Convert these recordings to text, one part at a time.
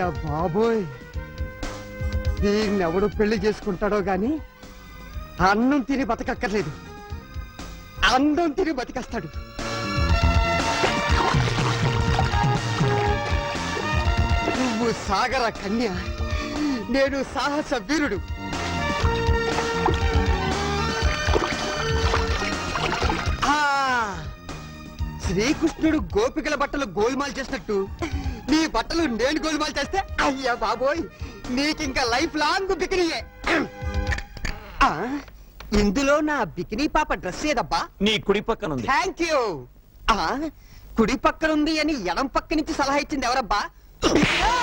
అయ్యా బాబోయ్. దీన్నెవడు పెళ్ళి చేసుకుంటాడో గాని అన్నం తిని బతకక్కర్లేదు. అందం తిని బతికేస్తాడు. నువ్వు సాగర కన్య. నేను సాహస వీరుడు. ఆ, శ్రీకృష్ణుడు గోపికల బట్టలు గోల్మాల్ చేసినట్టు నీ బట్టలు నేను గోల్మాల్ చేస్తే అయ్యా బాబోయ్ నీకింక లైఫ్ లాంగ్ బికినీయే. ఆ, ఇందులో నా బికినీ పాప డ్రెస్ ఏదబ్బా? నీ కుడి పక్కన ఉంది థ్యాంక్ యూ ఆ, కుడి పక్కనుంది అని ఎడం పక్క నుంచి సలహా ఇచ్చింది ఎవరబ్బా?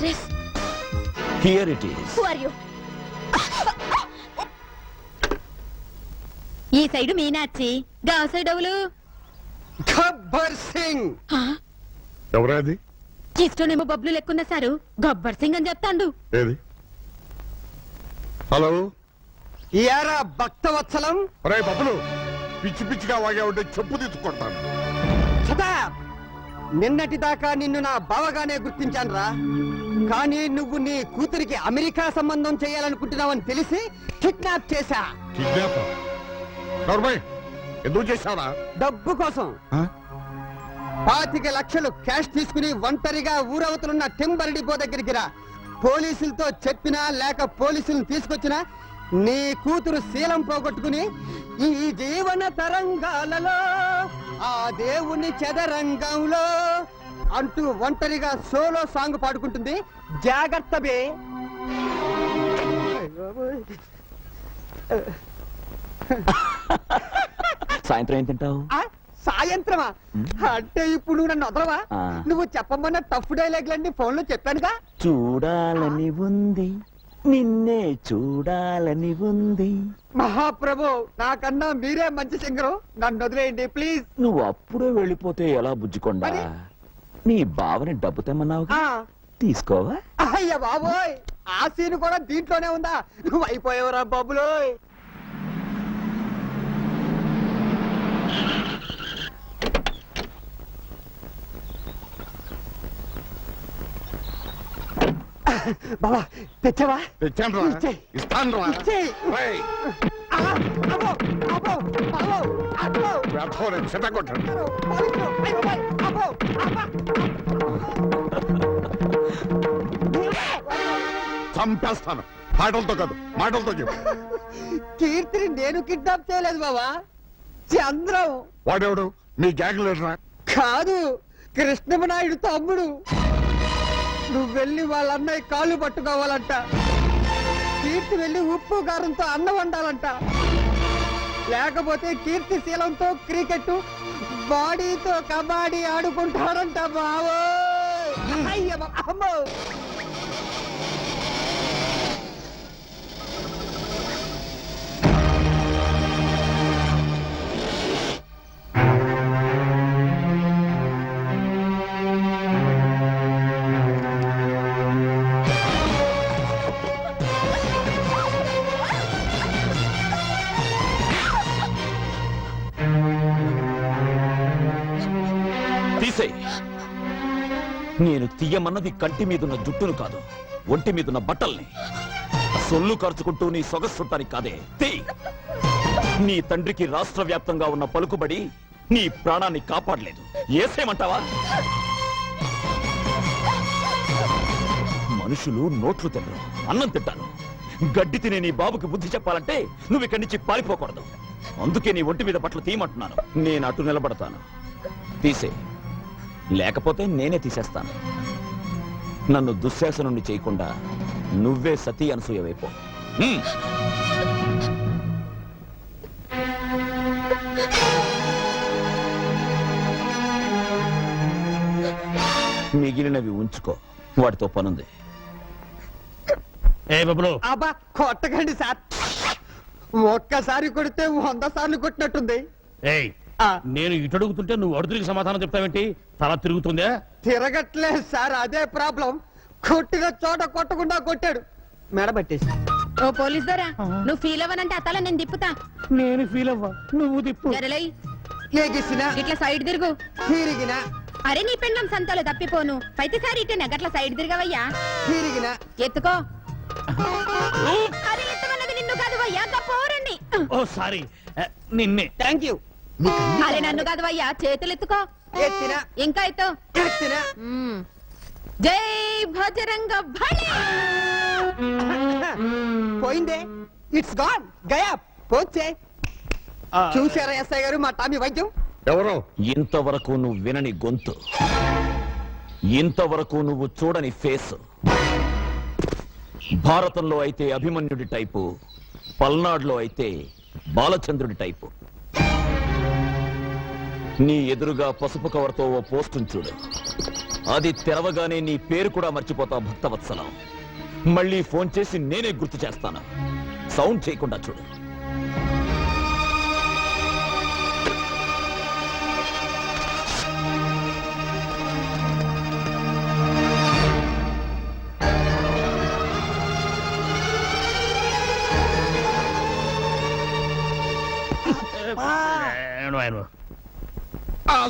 dress? Here it is Who are you? ఈ సైడు మీనాచి గా సైడ్ ఎవలు గబ్బర్ సింగ్! ఎవరాది ఇష్టనేమో బబ్లు లెక్కున్న సారు. గబ్బర్ సింగ్ అని చెప్తాండు. ఏది? హలో? ఎరా భక్తవత్సలం? రే బబ్బులు పిచ్చి పిచ్చిగా వాగా ఉంటే చెప్పు తీసుకొడతాను సదా నిన్నటి దాకా నిన్ను నా బావగానే గుర్తించాను రా కానీ నువ్వు నీ కూతురికి అమెరికా సంబంధం చేయాలనుకుంటున్నావని తెలిసి కిడ్నాప్ చేశా. కిడ్నాప్ నర్మయ్ ఎందుకు చేశావరా? డబ్బు కోసం. పాతిక లక్షలు క్యాష్ తీసుకుని ఒంటరిగా ఊరవతలున్న టెంబర్ డిపో దగ్గరికి రా. పోలీసులతో చెప్పినా లేక పోలీసులను తీసుకొచ్చినా నీ కూతురు శీలం పోగొట్టుకుని ఈ జీవన తరంగాలలో ఆ దేవుని చదరంగంలో అంటూ ఒంటరిగా సోలో సాంగ్ పాడుకుంటుంది. జాగ్రత్త బే. సాయంత్రం ఏం తింటావు? ఆ, సాయంత్రమా? అంటే ఇప్పుడు నువ్వు నన్ను వదలవా? ఆ. నువ్వు చెప్పమన్న టఫ్ డైలాగ్లన్నీ ఫోన్లో చెప్పానుగా. చూడాలని ఉంది. నిన్నే చూడాలని ఉంది. మహాప్రభు నాకన్నా మీరే మంచి సింగరు. నన్ను వదిలేయండి ప్లీజ్. నువ్వు అప్పుడే వెళ్ళిపోతే ఎలా బుజ్జికొండా? నీ బావని డబ్బు తెమ్మన్నావు తీసుకోవా? అయ్య బాబోయ్ ఆ సీన్ కూడా దీంట్లోనే ఉందా? నువ్వు అయిపోయావురా బాబులోయ్. బాబా తెచ్చావా? తెచ్చాను రా ఇచ్చేయ్. ఇస్తాను రా ఇచ్చేయ్. రేయ్, ఆ, అబ్బో, అబ్బో, అబ్బో, అబ్బో. వేధవని చితగొట్టండి పోలీసులు, అయ్య బాబోయ్, అబ్బో, అబ్బా. చంపేస్తాను. పాటలతో కాదు మాటలతో చెప్పు. కీర్తిని నేను కిడ్నాప్ చేయలేదు బాబా చంద్రం. వాడెవడు? మీ గ్యాంగ్ లీడరా కాదు కృష్ణమనాయుడు తమ్ముడు. నువ్వు వెళ్ళి వాళ్ళ అన్నయ్య కాళ్ళు పట్టుకోవాలంట. కీర్తి వెళ్ళి ఉప్పు కారంతో అన్నం వండాలంట. లేకపోతే కీర్తి శీలంతో క్రికెట్ బాడీతో కబడ్డీ ఆడుకుంటాడంట బావో అమ్మో. తీసేయ్. నేను తీయమన్నది కంటి మీదున్న జుట్టును కాదు ఒంటి మీదున్న బట్టల్ని. సొల్లు ఖర్చుకుంటూ నీ సొగసుట్టానికి కాదే. తీ నీ తండ్రికి రాష్ట్ర వ్యాప్తంగా ఉన్న పలుకుబడి నీ ప్రాణాన్ని కాపాడలేదు. ఏసేమంటావా మనుషులు నోట్లు తినరు అన్నం తింటారు. గడ్డి తినే నీ బాబుకి బుద్ధి చెప్పాలంటే నువ్వు ఇక్కడి నుంచి పారిపోకూడదు. అందుకే నీ ఒంటి మీద బట్టలు తీయమంటున్నాను. నేను అటు నిలబడతాను. తీసే లేకపోతే నేనే తీసేస్తాను. నన్ను దుశ్శాసనుణ్ణి చేయకుండా నువ్వే సతీ అనసూయవైపో హ్మ్. మిగిలినవి ఉంచుకో. వాటితో పనుంది. ఏ బబ్బులు అబ్బా కొట్టకండి సార్. ఒక్కసారి కొడితే వంద సార్లు కొట్టినట్టుంది. ఏయ్. నేను ఇటు అడుగుతుంటే నువ్వు అడుగురికి సమాధానం చెప్తావేంటి? తల తిరుగుతుందా? తిరగట్లేదు సార్ అదే ప్రాబ్లం. కొట్టిన చోట కొట్టకుండా కొట్టాడు. మెడ పట్టేసి. ఓ పోలీస్ దొరా నువ్వు ఫీల్ అవ్వనంటే అతల నేను తిప్పుతా. నేను ఫీల్ అవ్వ నువ్వు తిప్పు. జరలై ఏగిసిన ఇట్లా సైడ్ తిరుగు. తిరిగిన. అరే నీ పెండం సంతలో తప్పిపోను. పైతేసారి ఇటే గట్ల సైడ్ తిరగవయ్యా. తిరిగిన. ఎత్తుకో. అరే నిన్ను కాదు వయ్యా పోరండి. ఓ సారీ. నిన్నే. థ్యాంక్ యూ అరే నన్ను కాదు వయ్యా చేతులు ఎత్తుకో ఇంకా ఎత్తు. జై భజరంగ పోయిందే. ఇట్స్ గాన్ గయా పోచే చూసారా ఎస్ఐ గారు మా టామీ వైద్యం? ఎవరు? ఇంతవరకు నువ్వు వినని గొంతు. ఇంతవరకు నువ్వు చూడని ఫేస్. భారతంలో అయితే అభిమన్యుడి టైపు పల్నాడులో అయితే బాలచంద్రుడి టైపు. నీ ఎదురుగా పసుపు కవర్తో ఓ పోస్టును చూడు అది తెరవగానే నీ పేరు కూడా మర్చిపోతా భక్తవత్సలం మళ్ళీ ఫోన్ చేసి నేనే గుర్తు చేస్తాను సౌండ్ చేయకుండా చూడు.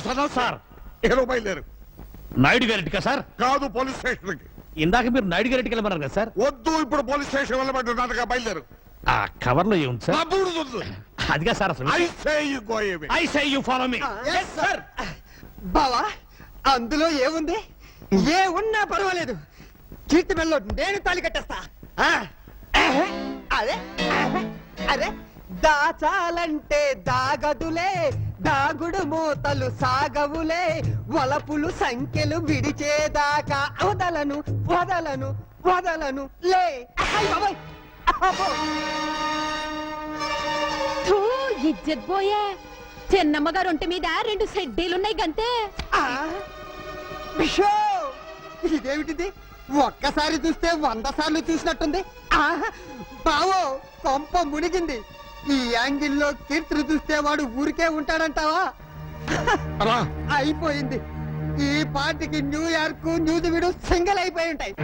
సదా సార్. ఏదో బయలుదేరు నాయుడు గారింటికా సార్? కాదు పోలీస్ స్టేషన్ ఇందాక మీరు నాయుడు గారింటికి వెళ్ళమన్నారు కదా సార్? వద్దు ఇప్పుడు పోలీస్ స్టేషన్ వెళ్ళబడ్డానుగా బయలుదేరు. ఆ కవర్లో ఏముంది సార్? అదిగా సార్ అసలు. I say you go away I say you follow me sir బావా అందులో ఏముంది? ఏ ఉన్నా పర్వాలేదు. కీర్తి మెల్లో నేను తాళి కట్టేస్తా. ఆ, ఆహా, అదే ఆహా, అదే దాచాలంటే దాగదులే. దాగుడు మూతలు సాగవులే వలపులు సంఖ్యలు విడిచేదాకా. వదలను వదలను వదలను లే. అయ్ బాబోయ్, అబ్బో. థూ, ఇజ్జత్ పోయే చిన్నమ్మ గారు ఒంటి మీద రెండు సెడ్డీలున్నాయి గంతే! ఇదేమిటిది? ఒక్కసారి చూస్తే వంద సార్లు చూసినట్టుంది! బావో కొంప మునిగింది. ఈ యాంగిల్లో కీర్తిని చూస్తే వాడు ఊరికే ఉంటాడంటావా? అయిపోయింది. ఈ పార్టీకి న్యూయార్క్ న్యూజివీడు సింగిల్ అయిపోయి ఉంటాయి.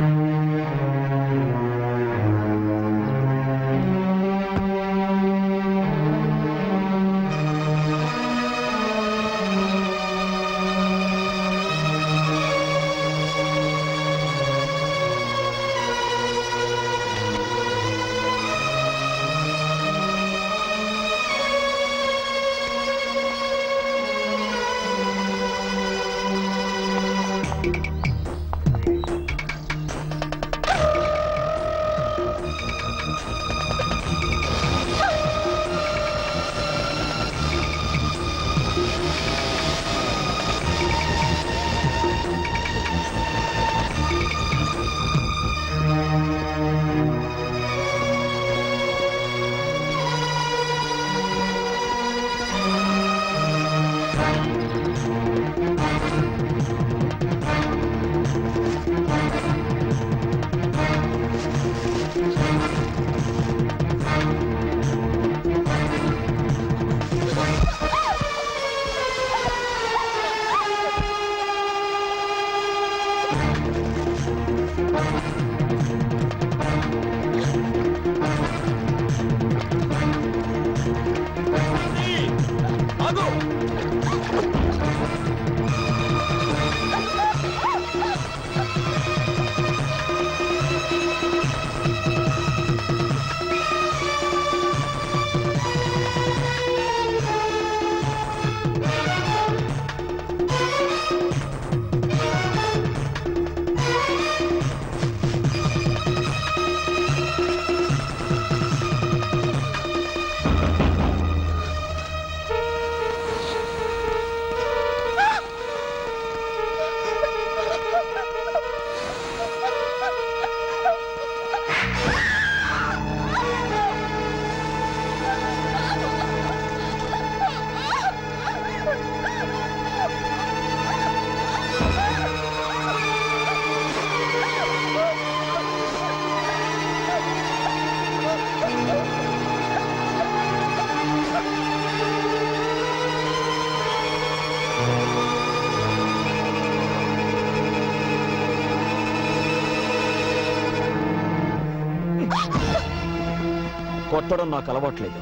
కొట్టడం నాకు అలవాట్లేదు.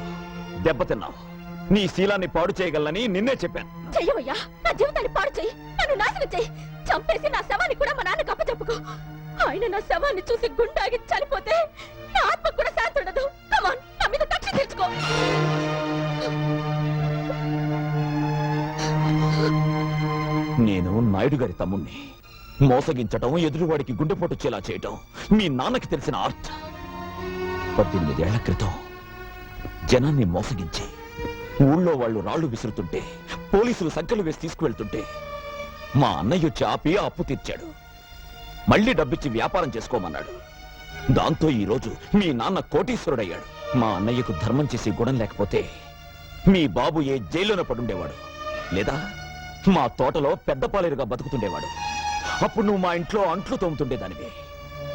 దెబ్బతిన్నావు నీ శీలాన్ని పాడు చేయగలనని నిన్నే చెప్పాను. చెయ్యవయ్యా నా జీవితాన్ని పాడు చెయ్యి. నన్ను నాశనం చెయ్యి. చంపేసి నా శవాన్ని కూడా మా నాన్నకు అప్పచెప్పుకో. ఆయన నా శవాన్ని చూసి గుండాగి చనిపోతే నా ఆత్మ కూడా శాంతి ఉండదు కమాన్ నా మీద కక్ష తీర్చుకో. నేను నాయుడు గారి తమ్ముణ్ణి. మోసగించటం ఎదురువాడికి గుండెపోటు వచ్చేలా చేయటం మీ నాన్నకి తెలిసిన ఆర్ట్. పద్దెనిమిదేళ్ళ క్రితం జనాన్ని మోసగించి ఊళ్ళో వాళ్ళు రాళ్ళు విసురుతుంటే పోలీసులు సంఖ్యలు వేసి తీసుకువెళ్తుంటే మా అన్నయ్య వచ్చి ఆపి అప్పు తీర్చాడు. మళ్ళీ డబ్బిచ్చి వ్యాపారం చేసుకోమన్నాడు. దాంతో ఈ రోజు మీ నాన్న కోటీశ్వరుడయ్యాడు. మా అన్నయ్యకు ధర్మం చేసి గుణం లేకపోతే మీ బాబు ఏ జైల్లోనే పడుండేవాడు. లేదా మా తోటలో పెద్ద పాలేరుగా బతుకుతుండేవాడు. అప్పుడు నువ్వు మా ఇంట్లో అంట్లు తోముతుండేదానివి.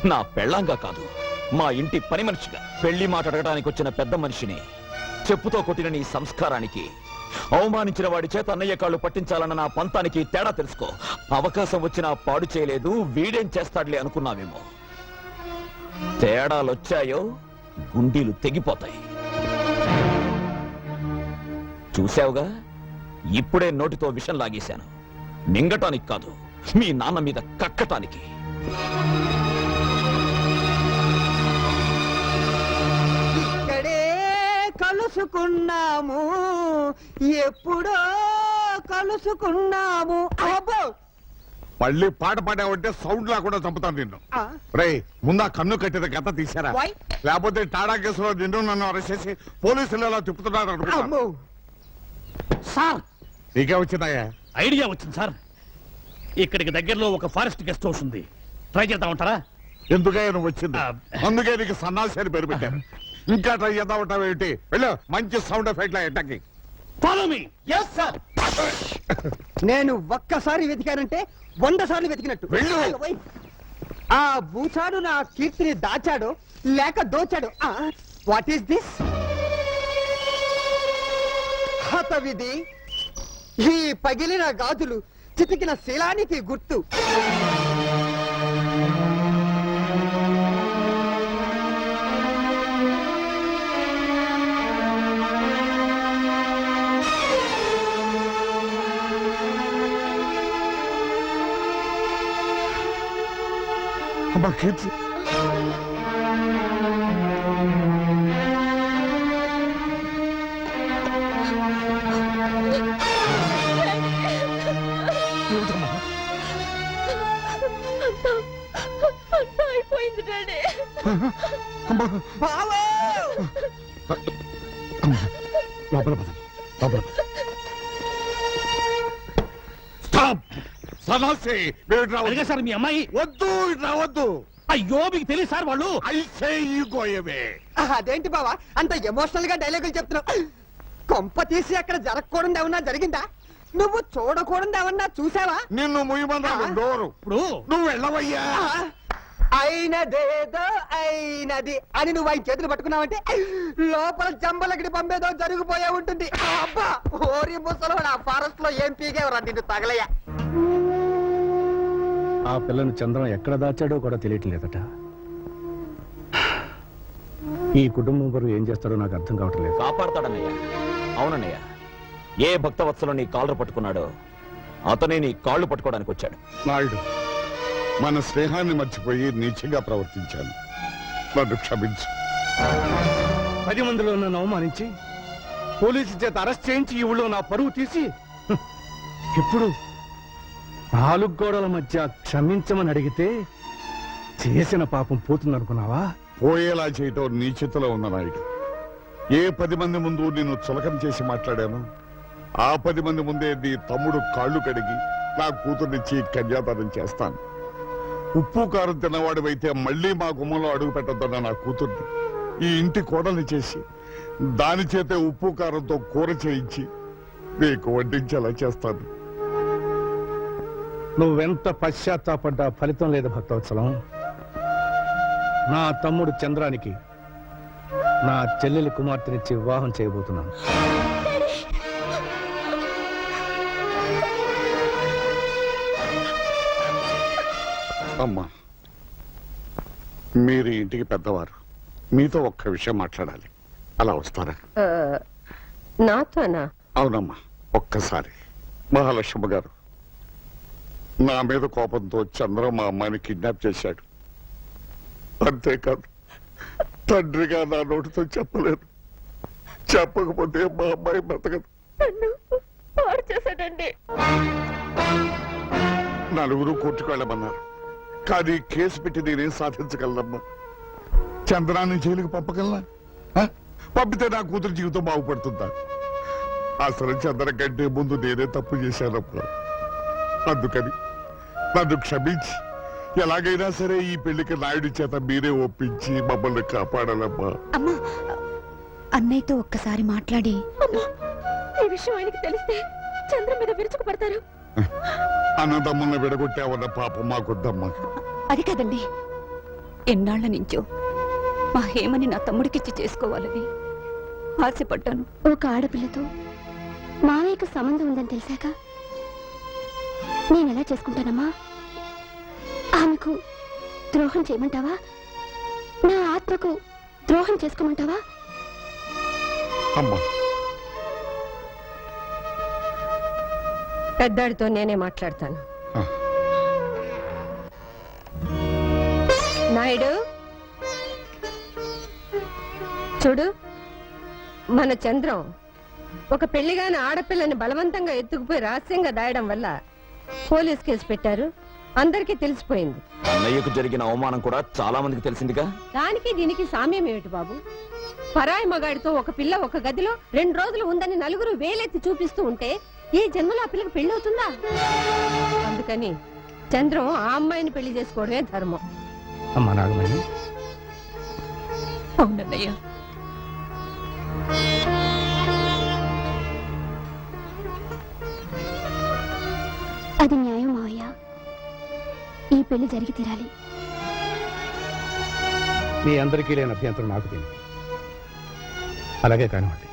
నా పెళ్ళంగా కాదు మా ఇంటి పని మనిషిగా. పెళ్ళి మాట వచ్చిన పెద్ద మనిషిని చెప్పుతో కొట్టిన నీ సంస్కారానికి అవమానించిన వాడి చేత అన్నయ్య కాళ్ళు పట్టించాలన్న నా పంతానికి తేడా తెలుసుకో. అవకాశం వచ్చినా పాడు చేయలేదు వీడేం చేస్తాడులే అనుకున్నామేమో తేడాలొచ్చాయో గుండీలు తెగిపోతాయి. చూసావుగా ఇప్పుడే నోటితో విషం లాగేశాను. మింగటానికి కాదు మీ నాన్న మీద కక్కటానికి. కలుసుకున్నాము. ఎప్పుడో కలుసుకున్నాము. అబ్బో! మళ్ళీ పాట పాడావంటే సౌండ్ లేకుండా చంపుతాను నిన్ను. ఆ, రే ముందా కన్ను కట్టిన గత తీసారా Why? లేకపోతే టాడా కేసులో నిన్ను నన్ను అరెస్ట్ చేసి పోలీసులు ఎలా తిప్పుతున్నారు అనుకుంటా అమ్మో! సార్! నీకే వచ్చిందయ్యా? ఐడియా వచ్చింది సార్. ఇక్కడికి దగ్గరలో ఒక ఫారెస్ట్ గెస్ట్ హౌస్ ఉంది. ట్రై చేద్దామంటారా? ఎందుకయ్యా నువ్వు వచ్చింది? ఆ. అందుకే నీకు సన్నాసి అని పేరు పెట్టారు ఇంకా ట్రై చేద్దాం ఏంటి? వెళ్ళు మంచి సౌండ్ ఎఫెక్ట్ లా ఎట్టకి ఫాలో మీ నేను ఒక్కసారి వెతికానంటే వంద సార్లు వెతికినట్టు. వెళ్ళు. ఆ భూచాడు నా కీర్తిని దాచాడు లేక దోచాడు. వాట్ ఈస్ దిస్ హతవిధి ఈ పగిలిన గాజులు చితికిన శిలానికి గుర్తు. ఏమిటమ్మా? అంతా అయిపోయింది డాడీ! లోపల పద లోపల పద. స్టాప్ సదాసి అదిగా సార్ మీ అమ్మాయి? వద్దు ఇటు రావద్దు. అయ్యో మీకు తెలియదు సార్ వాళ్ళు? I say you go away అదేంటి బావా? అంత ఎమోషనల్గా డైలాగులు చెప్తున్నావు. కొంప తీసి అక్కడ జరగకూడదు ఏమన్నా జరిగిందా? నువ్వు చూడకూడదు ఏమన్నా చూసావా? నిన్ను ముయ్యమన్నాను డోరు? ఇప్పుడు? నువ్వు వెళ్ళవయ్యా. ఆ, అయినదేదో అయినది అని నువ్వు ఆయన చేతులు పట్టుకున్నావంటే లోపల జంబలగిడి పంపేదో జరిగిపోయే ఉంటుంది. అబ్బా ఓరి ముసలోడు ఆ ఫారెస్ట్లో ఏం పీగేవరా నిన్ను తగలయ్యా? ఆ పిల్లను చంద్రం ఎక్కడ దాచాడో కూడా తెలియట్లేదట ఈ కుటుంబం వారు ఏం చేస్తారో నాకు అర్థం కావటం లేదు. కాపాడతాడన్నయ్య. అవునన్నయ్య. ఏ భక్తవత్సలో నీ కాళ్ళు పట్టుకున్నాడో అతనే నీ కాళ్ళు పట్టుకోవడానికి వచ్చాడు. నాయుడు మన స్నేహాన్ని మర్చిపోయి నీచంగా ప్రవర్తించాను. నన్ను క్షమించు. పది మందిలో నన్ను అవమానించి పోలీసు చేత అరెస్ట్ చేయించి ఈ ఊళ్ళో నా పరువు తీసి ఇప్పుడు నాలుగు గోడల మధ్య క్షమించమని అడిగితే చేసిన పాపం పోతుందనుకున్నావా? పోయేలా చేయటం నీ చేతిలో ఉన్న నాయుడు. ఏ పది మంది ముందు నిన్ను చులకం చేసి మాట్లాడాను? ఆ పది మంది ముందే నీ తమ్ముడు కాళ్ళు కడిగి నా కూతుర్నిచ్చి కన్యాదానం చేస్తాను. ఉప్పు కారం తిన్నవాడివైతే మళ్ళీ మా గుమ్మంలో అడుగు పెట్టద్దన్న నా కూతుర్ని. ఈ ఇంటి కోడల్ని చేసి దాని చేతే ఉప్పు కారంతో కూర చేయించి నీకు వడ్డించేలా చేస్తాను. నువ్వెంత పశ్చాత్తాపడ్డా ఫలితం లేదు భక్తవత్సలం? నా తమ్ముడు చంద్రానికి నా చెల్లెలి కుమార్తెనిచ్చి వివాహం చేయబోతున్నాను. అమ్మా మీరు ఇంటికి పెద్దవారు. మీతో ఒక్క విషయం మాట్లాడాలి. అలా వస్తారా? నాతోనా? అవునమ్మా ఒక్కసారి. మహాలక్ష్మ గారు నా మీద కోపంతో చంద్ర మా అమ్మాయిని కిడ్నాప్ చేశాడు. అంతేకాదు తండ్రిగా నా నోటితో చెప్పలేదు. చెప్పకపోతే మా అమ్మాయి బ్రతకదు. నలుగురు కోర్టుకు వెళ్ళమన్నారు. కానీ కేసు పెట్టి నేనేం సాధించగలనమ్మా? చంద్రాన్ని జైలుకి పంపగలనా? పంపితే నా కూతురు జీవితం బాగుపడుతుందా? అసలు చంద్ర కంటే ముందు నేనే తప్పు చేశానమ్మా. అందుకని నన్ను క్షమించి. ఎలాగైనా సరే ఈ పెళ్ళికి నాయుడి చేత మీరే ఒప్పించి మమ్మల్ని కాపాడాలమ్మా. అమ్మా అన్నయ్యతో ఒక్కసారి మాట్లాడి. అమ్మా ఈ విషయం ఆయనకి తెలిస్తే చంద్ర మీద విరుచుకు పడతారు. అన్నదమ్ముల్ని విడగొట్టావన్న పాపం మాకొద్దమ్మా. అది కదండి. ఎన్నాళ్ళ నుంచో మా హేమని నా తమ్ముడికిచ్చి చేసుకోవాలని ఆశపడ్డాను. ఒక ఆడపిల్లతో మావయ్యకు సంబంధం ఉందని తెలిసాక నేను ఎలా చేసుకుంటానమ్మా? ఆమెకు ద్రోహం చేయమంటావా? నా ఆత్మకు ద్రోహం చేసుకోమంటావా? అమ్మా. పెద్దాడితో నేనే మాట్లాడతాను. నాయుడు చూడు మన చంద్రం ఒక పెళ్ళిగాని ఆడపిల్లని బలవంతంగా ఎత్తుకుపోయి రహస్యంగా దాయడం వల్ల పోలీస్ కేసు పెట్టారు. అందరికీ తెలిసిపోయింది. అన్నయ్యకు జరిగిన అవమానం కూడా చాలా మందికి తెలిసిందిగా? దానికి దీనికి సామ్యం ఏమిటి బాబు? పరాయి మగాడితో ఒక పిల్ల ఒక గదిలో రెండు రోజులు ఉందని నలుగురు వేలెత్తి చూపిస్తూ ఉంటే ఈ జన్మలో ఆ పిల్లకి పెళ్ళవుతుందా? అందుకని చంద్రం ఆ అమ్మాయిని పెళ్ళి చేసుకోవడమే ధర్మం. అమ్మా నాగమణి. అవునన్నయ్య. అది న్యాయం మావయ్య. ఈ పెళ్ళి జరిగి తీరాలి. మీ అందరికీ లేని అభ్యంతరం నాకు తెలియదు అలాగే కానివ్వండి.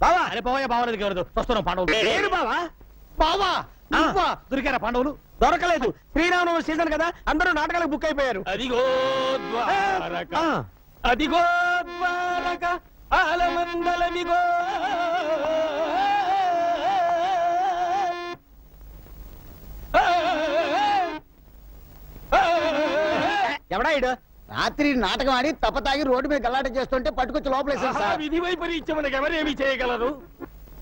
బావా! అరే పోయా బావలేదు ఎవరు వస్తున్నాం పాండవులు. బావా? బావా! నువ్వా? దొరికారా పాండవులు? దొరకలేదు. శ్రీరామనవమి సీజన్ కదా అందరూ నాటకాలకు బుక్ అయిపోయారు. అదిగో ద్వారక. అదిగో ద్వారక. ఎవడా ఇడు రాత్రి నాటకం ఆడి తప్పతాగి రోడ్డు మీద గల్లాట చేస్తుంటే పట్టుకొచ్చి సార్. విధి వైపరీత్యమునకు ఎవరేమి చేయగలరు?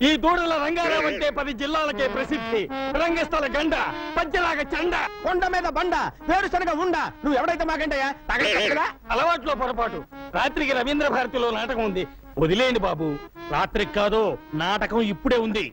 ఈ దూడల రంగారావు అంటే పది జిల్లాలకే ప్రసిద్ధి. రంగస్థల గండ పద్యలాగ చండ. కొండ మీద బండ వేరుశనగ ఉండ. నువ్వు ఎవడైతే మాకంటయా అలవాట్లో పొరపాటు. రాత్రికి రవీంద్ర భారతిలో నాటకం ఉంది. వదిలేండి బాబు. రాత్రికి కాదు నాటకం ఇప్పుడే ఉంది.